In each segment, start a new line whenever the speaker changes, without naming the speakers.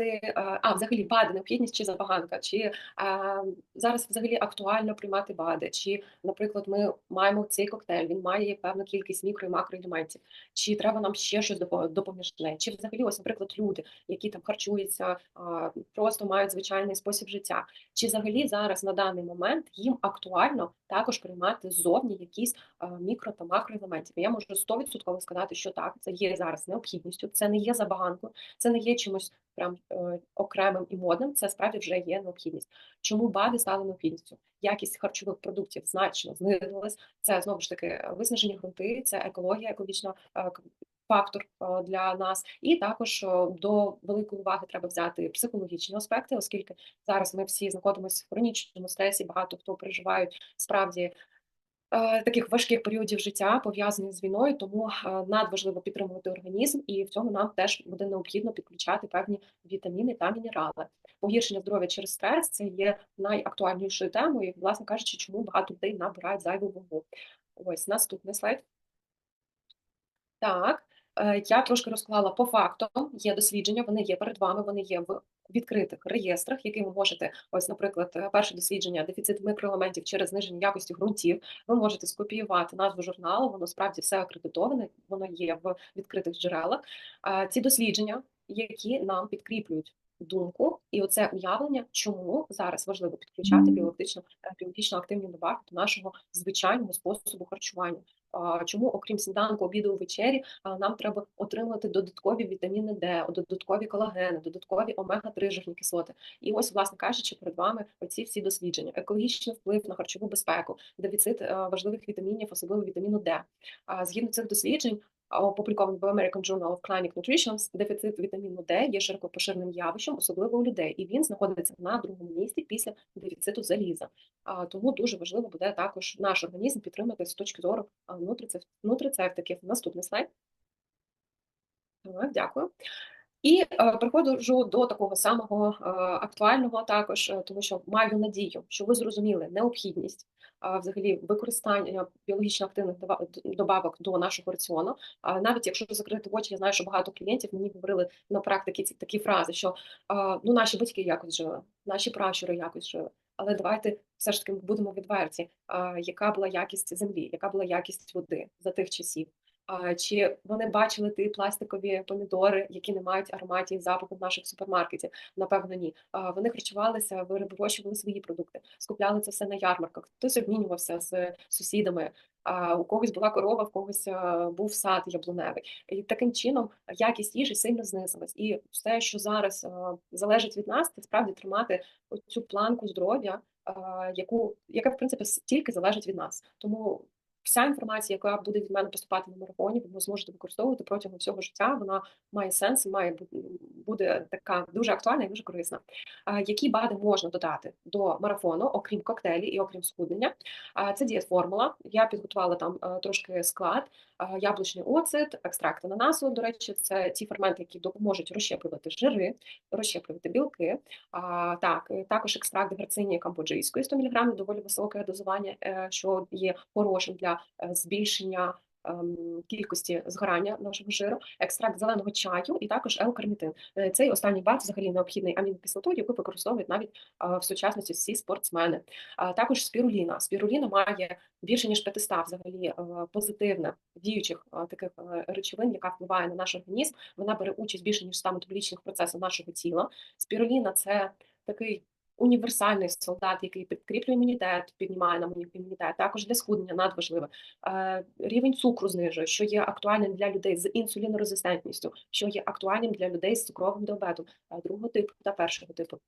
БАДи, а взагалі БАДи, необхідність чи забаганка, чи а, зараз взагалі актуально приймати БАДи, чи, наприклад, ми маємо цей коктейль, він має певну кількість мікро і макроелементів, чи треба нам ще щось допоміжне, чи взагалі, ось, наприклад, люди, які там харчуються, а, просто мають звичайний спосіб життя, чи взагалі зараз на даний момент їм актуально також приймати ззовні якісь мікро та макроелементів. Я можу 100% сказати, що так, це є зараз необхідністю, це не є забаганкою, це не є чимось прям е, окремим і модним, це справді вже є необхідність. Чому БАДи стали необхідністю? Якість харчових продуктів значно знизилась. Це знову ж таки виснажені ґрунти, це екологія, екологічна е, фактор е, для нас, і також е, до великої уваги треба взяти психологічні аспекти, оскільки зараз ми всі знаходимося в хронічному стресі. Багато хто переживають справді Е, таких важких періодів життя пов'язаних з війною, тому е, надважливо підтримувати організм, і в цьому нам теж буде необхідно підключати певні вітаміни та мінерали. Погіршення здоров'я через стрес це є найактуальнішою темою, і, власне кажучи, чому багато людей набирають зайву вагу. Ось наступний слайд. Так, е, я трошки розклала по фактам. Є дослідження, вони є перед вами, вони є в відкритих реєстрах, які ви можете, ось, наприклад, е, перше дослідження, дефіцит мікроелементів через зниження якості ґрунтів. Ви можете скопіювати назву журналу, воно справді все акредитоване, воно є в відкритих джерелах. Ці дослідження, які нам підкріплюють. Думку і оце уявлення, чому зараз важливо підключати біологічно е, біологічно активні добавки до нашого звичайного способу харчування. Чому, окрім сніданку, обіду вечері, нам треба отримати додаткові вітаміни Д, додаткові колагени, додаткові омега-3 жирні кислоти. І ось, власне кажучи, перед вами оці всі дослідження, екологічний вплив на харчову безпеку, дефіцит е, важливих вітамінів, особливо вітаміну Д. Згідно цих досліджень, опублікований в American Journal of Clinic Nutrition, дефіцит вітаміну Д є широко поширеним явищем, особливо у людей, і він знаходиться на другому місці після дефіциту заліза. Тому дуже важливо буде також наш організм підтримати з точки зору нутрицептиків. Наступний слайд. Так, дякую. І е, приходжу до такого самого е, актуального також, е, тому що маю надію, що ви зрозуміли необхідність взагалі використання біологічно активних добавок до нашого раціону. Навіть якщо закрити очі, я знаю, що багато клієнтів мені говорили на практиці ці такі фрази, що ну наші батьки якось жили, наші пращури якось жили. Але давайте все ж таки будемо відверті, яка була якість землі, яка була якість води за тих часів. Чи вони бачили ті пластикові помідори, які не мають ароматів і запаху в наших супермаркетів? Напевно, ні. Вони харчувалися, вирощували свої продукти, скупляли це все на ярмарках. Хтось обмінювався з сусідами. У когось була корова, в когось був сад яблуневий, і таким чином якість їжі сильно знизилась. І все, що зараз залежить від нас, це справді тримати цю планку здоров'я, яку яка в принципі тільки залежить від нас. Тому Вся інформація, яка буде від мене поступати на марафоні, ви зможете використовувати протягом всього життя. Вона має сенс, має буде така дуже актуальна і дуже корисна. Які БАДи можна додати до марафону, окрім коктейлі і окрім схуднення? Це дієт формула. Я підготувала там трошки склад яблучний оцет, екстракт ананасу. До речі, це ті ферменти, які допоможуть розщеплювати жири, розщеплювати білки. А, Так, також екстракт герцинії камбоджийської 100 мг, доволі високе дозування, е, що є хорошим для е, збільшення. Ем, кількості згорання нашого жиру, екстракт зеленого чаю і також L-карнітин. Е, цей останній бат взагалі необхідний амінокислоту, яку використовують навіть в сучасності всі спортсмени. Також спіруліна. Спіруліна має більше ніж 500 взагалі е, позитивних діючих е, таких речовин, яка впливає на наш організм. Вона бере участь більше ніж 100 метаболічних процесів нашого тіла. Спіруліна це такий універсальний солдат, який підкріплює імунітет, піднімає нам імунітет, також для схуднення надважливе. Е, рівень цукру знижує, що є актуальним для людей з інсулінорезистентністю, що є актуальним для людей з цукровим діабетом е, другого типу та першого типу.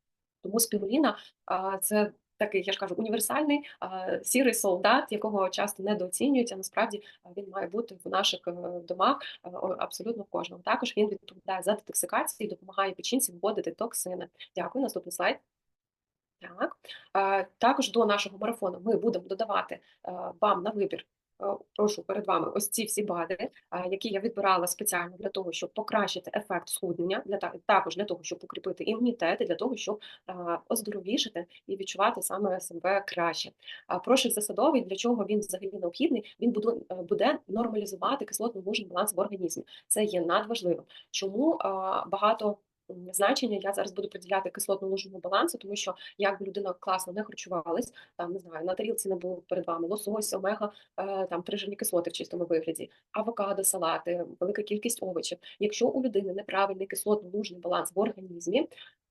Тому спіруліна е, це такий, я ж кажу, універсальний сірий солдат, якого часто недооцінюють, а насправді він має бути в наших домах абсолютно в кожного. Також він відповідає за детоксикацію і допомагає печінці вводити токсини. Дякую, наступний слайд. Так, також до нашого марафону ми будемо додавати вам на вибір. Прошу перед вами ось ці всі БАДи, які я відбирала спеціально для того, щоб покращити ефект схуднення, для також для того, щоб покріпити імунітет, для того, щоб оздоровішити і відчувати саме себе краще. Прошик засадовий, для чого він взагалі необхідний, він буде нормалізувати кислотно лужний баланс в організмі. Це є надважливо. Чому багато значення я зараз буду приділяти кислотно-лужному балансу, тому що якби людина класно не харчувалась, там не знаю, на тарілці не було перед вами лосось, омега, е, там три кислоти в чистому вигляді, авокадо, салати, велика кількість овочів. Якщо у людини неправильний кислотно-лужний баланс в організмі,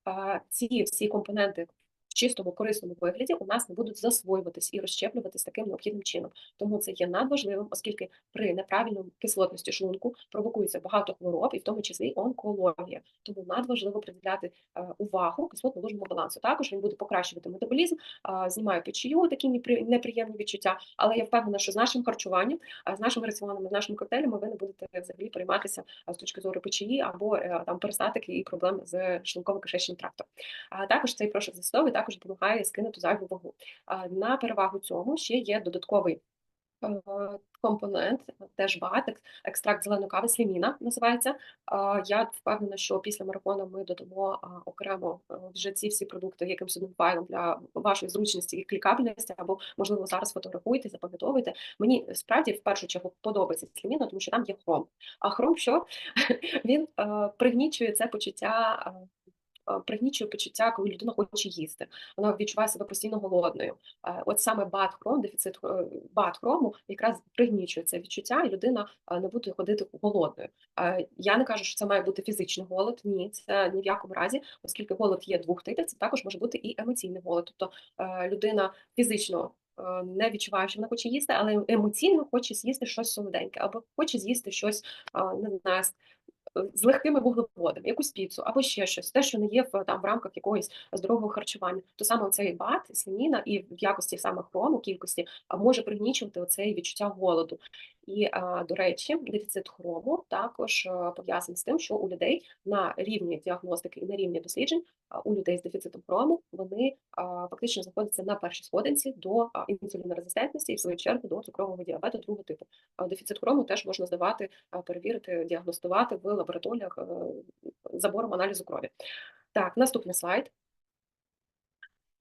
е, ці всі компоненти в чистому корисному вигляді у нас не будуть засвоюватись і розщеплюватись таким необхідним чином. Тому це є надважливим, оскільки при неправильному кислотності шлунку провокується багато хвороб, і в тому числі онкологія. Тому надважливо приділяти е, увагу кислотно-лужному балансу. Також він буде покращувати метаболізм, знімає печію, такі неприємні відчуття. Але я впевнена, що з нашим харчуванням, з нашими раціонами, з нашими коктейлями ви не будете взагалі прийматися з точки зору печії або е, там перистатики і проблем з шлунково-кишечним трактом. А також цей прошок засновий також допомагає скинути зайву вагу. На перевагу цьому ще є додатковий е, компонент, теж багат, екстракт зеленої кави, сліміна називається. Я впевнена, що після марафону ми додамо окремо е, вже ці всі продукти якимось одним файлом для вашої зручності і клікабельності, або можливо зараз фотографуйте, запам'ятовуйте. Мені справді в першу чергу подобається сліміна, тому що там є хром. А хром що він е, пригнічує це почуття. Е, Пригнічує почуття, коли людина хоче їсти. Вона відчуває себе постійно голодною. Е, От саме бат хром, дефіцит е, бат хрому якраз пригнічує це відчуття, і людина не буде ходити голодною. Я не кажу, що це має бути фізичний голод. Ні, це ні в якому разі, оскільки голод є двох типів, це також може бути і емоційний голод. Тобто людина фізично. Не відчуває, що вона хоче їсти, але емоційно хоче з'їсти щось солоденьке, або хоче з'їсти щось, не знаю, з легкими вуглеводами, якусь піцу або ще щось, те, що не є в там в рамках якогось здорового харчування, то саме цей бат, свиніна і в якості саме хрому кількості може пригнічувати оце відчуття голоду. І до речі, дефіцит хрому також пов'язаний з тим, що у людей на рівні діагностики і на рівні досліджень у людей з дефіцитом хрому вони фактично знаходяться на першій сходинці до інсулінорезистентності і в свою чергу до цукрового діабету другого типу. Дефіцит хрому теж можна здавати, перевірити, діагностувати в лабораторіях е, забором аналізу крові. Так, наступний слайд.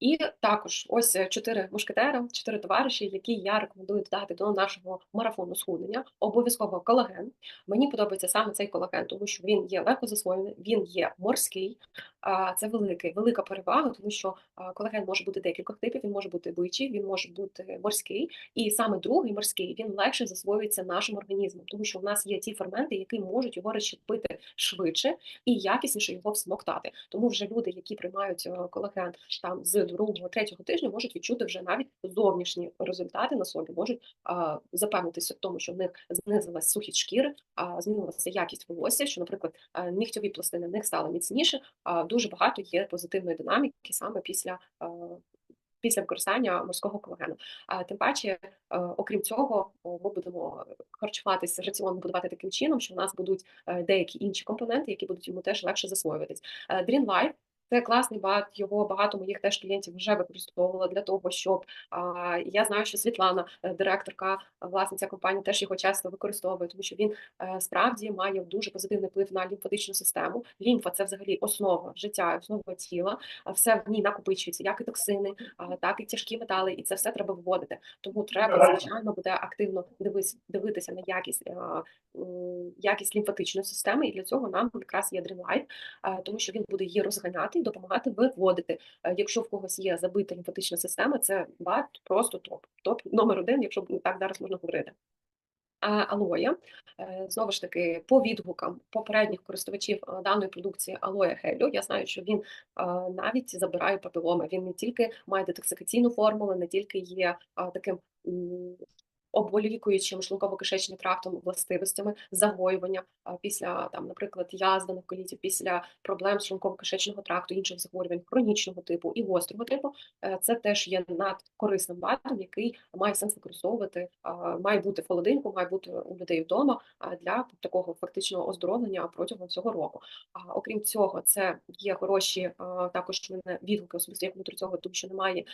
І також ось е, чотири мушкетера, чотири товариші, які я рекомендую додати до нашого марафону схуднення. Обов'язково колаген. Мені подобається саме цей колаген, тому що він є легко засвоєний, він є морський. Це великий, велика перевага, тому що колаген може бути декількох типів. Він може бути бичий, він може бути морський, і саме другий морський він легше засвоюється нашим організмом, тому що в нас є ті ферменти, які можуть його розщепити швидше і якісніше його всмоктати. Тому вже люди, які приймають е, колаген там з другого, третього тижня, можуть відчути вже навіть зовнішні результати на собі, можуть а, запевнитися в тому, що в них знизилась сухість шкіри, а змінилася якість волосся, що, наприклад, е, нігтьові пластини в них стали міцніше. А дуже багато є позитивної динаміки саме після. е, Після використання морського колагену. А тим паче, е, окрім цього, ми будемо харчуватися раціон будувати таким чином, що в нас будуть е, деякі інші компоненти, які будуть йому теж легше засвоюватись. Е, Green Life це класний бат, його багато моїх теж клієнтів вже використовувало для того, щоб а, я знаю, що Світлана, е, директорка, власниця компанії, теж його часто використовує, тому що він е, справді має дуже позитивний вплив на лімфатичну систему. Лімфа це взагалі основа життя, основа тіла. а Все в ній накопичується, як і токсини, а, так і тяжкі метали, і це все треба виводити. Тому треба звичайно буде активно дивись, дивитися на якість якість лімфатичної системи, і для цього нам якраз є DreamLife, е, тому що він буде її розганяти і допомагати виводити. Е, Якщо в когось є забита лімфатична система, це бат просто топ. Топ номер один, якщо так зараз можна говорити. Алоя, е, знову ж таки, по відгукам попередніх користувачів е, даної продукції алоя гелю, я знаю, що він навіть забирає папіломи. Він не тільки має детоксикаційну формулу, не тільки є таким обволікуючим шлунково-кишечним трактом властивостями загоювання після там, наприклад, язваних колітів, після проблем шлунково-кишечного тракту, інших захворювань хронічного типу і гострого типу. Е, Це теж є надкорисним батом, який має сенс використовувати, має бути в холодильнику, має бути у людей вдома для такого фактичного оздоровлення протягом цього року. А окрім цього, це є хороші також відгуки особисто як внутрі цього, тому що немає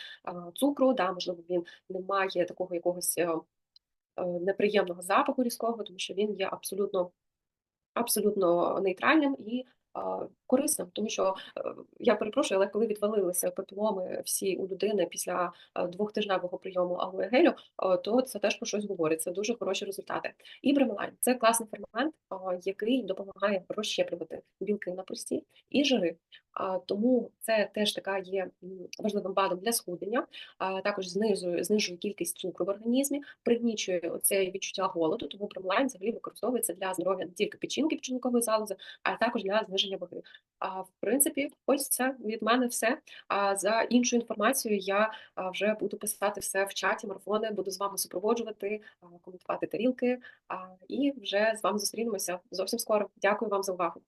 цукру, да, можливо, він не має такого якогось. Е, неприємного запаху різкого, тому що він є абсолютно, абсолютно нейтральним і е, корисним, тому що е, я перепрошую, але коли відвалилися папіломи всі у людини після е, двохтижневого прийому алоегелю, е, то це теж про щось говорить. Це дуже хороші результати. І бремелайн це класний фермент, який допомагає розщеплювати білки на прості і жири. Тому це теж така є важливим БАДом для схуднення, також знижує, знижує кількість цукру в організмі, пригнічує оце відчуття голоду, тому промлайн взагалі використовується для здоров'я не тільки печінки, печінкової залози, а також для зниження ваги. А в принципі, ось це від мене все. А за іншу інформацію я вже буду писати все в чаті, марафони, буду з вами супроводжувати, коментувати тарілки. І вже з вами зустрінемося зовсім скоро. Дякую вам за увагу.